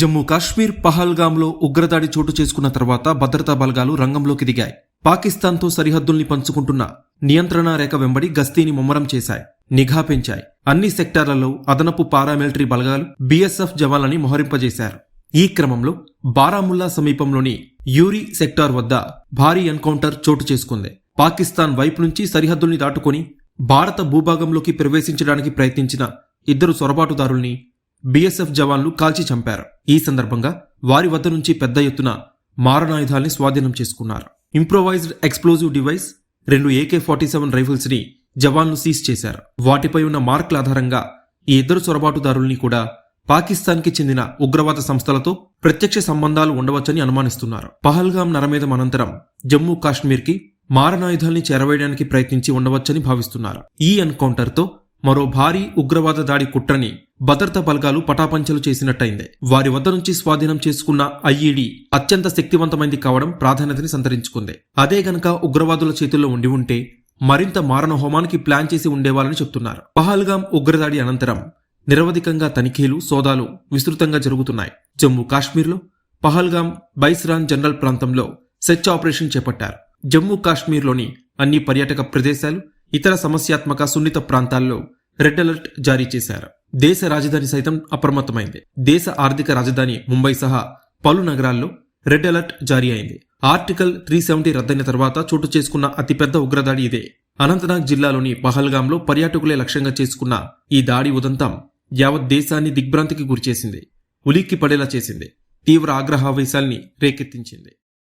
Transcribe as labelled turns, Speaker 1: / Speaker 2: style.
Speaker 1: జమ్మూ కాశ్మీర్ పహల్గాంలో ఉగ్రదాడి చోటు చేసుకున్న తర్వాత భద్రతా బలగాలు రంగంలోకి దిగాయి. పాకిస్తాన్తో సరిహద్దుల్ని పంచుకుంటున్న నియంత్రణ రేఖ వెంబడి గస్తీని ముమ్మరం చేశాయి నిఘా పెంచాయి. అన్ని సెక్టార్లలో అదనపు పారామిలిటరీ బలగాలు బీఎస్ఎఫ్ జవాన్లని మోహరింపజేశారు. ఈ క్రమంలో బారాముల్లా సమీపంలోని యూరి సెక్టార్ వద్ద భారీ ఎన్కౌంటర్ చోటు చేసుకుంది. పాకిస్తాన్ వైపు నుంచి సరిహద్దుల్ని దాటుకొని భారత భూభాగంలోకి ప్రవేశించడానికి ప్రయత్నించిన ఇద్దరు సొరబాటుదారుల్ని బీఎస్ఎఫ్ జవాన్లు కాల్చి చంపారు. ఈ సందర్భంగా వారి వద్ద నుంచి పెద్ద ఎత్తున మారణాయుధాల్ని స్వాధీనం చేసుకున్నారు. ఇంప్రొవైజ్డ్ ఎక్స్ప్లోజివ్ డివైస్ రెండు ఏకే ఫార్టీ సెవెన్ రైఫిల్స్ని జవాన్లు సీజ్ చేశారు. వాటిపై ఉన్న మార్కుల ఆధారంగా ఈ ఇద్దరు చొరబాటుదారుల్ని కూడా పాకిస్తాన్కి చెందిన ఉగ్రవాద సంస్థలతో ప్రత్యక్ష సంబంధాలు ఉండవచ్చని అనుమానిస్తున్నారు. పహల్గాం నరమేధం అనంతరం జమ్మూ కాశ్మీర్కి మారణాయుధాల్ని చేరవేయడానికి ప్రయత్నించి ఉండవచ్చని భావిస్తున్నారు. ఈ ఎన్కౌంటర్తో మరో భారీ ఉగ్రవాద దాడి కుట్రని భద్రతా బలగాలు పటాపంచలు చేసినట్టయింది. వారి వద్ద నుంచి స్వాధీనం చేసుకున్న ఐఈడి అత్యంత శక్తివంతమైంది కావడం ప్రాధాన్యతని సంతరించుకుంది. అదే గనక ఉగ్రవాదుల చేతుల్లో ఉండి ఉంటే మరింత మారణ హోమానికి ప్లాన్ చేసి ఉండేవారని చెప్తున్నారు. పహల్గాం ఉగ్రదాడి అనంతరం నిరవధికంగా తనిఖీలు సోదాలు విస్తృతంగా జరుగుతున్నాయి. జమ్మూ కాశ్మీర్లో పహల్గాం బైస్రాన్ జనరల్ ప్రాంతంలో సెర్చ్ ఆపరేషన్ చేపట్టారు. జమ్మూ కాశ్మీర్లోని అన్ని పర్యాటక ప్రదేశాలు ఇతర సమస్యాత్మక సున్నిత ప్రాంతాల్లో రెడ్ అలర్ట్ జారీ చేశారు. దేశ రాజధాని సైతం అప్రమత్తమైంది. దేశ ఆర్థిక రాజధాని ముంబై సహా పలు నగరాల్లో రెడ్ అలర్ట్ జారీ అయింది. ఆర్టికల్ త్రీ సెవెంటీ రద్దయిన తర్వాత చోటు చేసుకున్న అతిపెద్ద ఉగ్రదాడి ఇదే. అనంతనాగ్ జిల్లాలోని పహల్గాంలో పర్యాటకులే లక్ష్యంగా చేసుకున్న ఈ దాడి ఉదంతం యావత్ దేశాన్ని దిగ్భ్రాంతికి గురిచేసింది. ఉలిక్కి పడేలా చేసింది. తీవ్ర ఆగ్రహావేశాల్ని రేకెత్తించింది.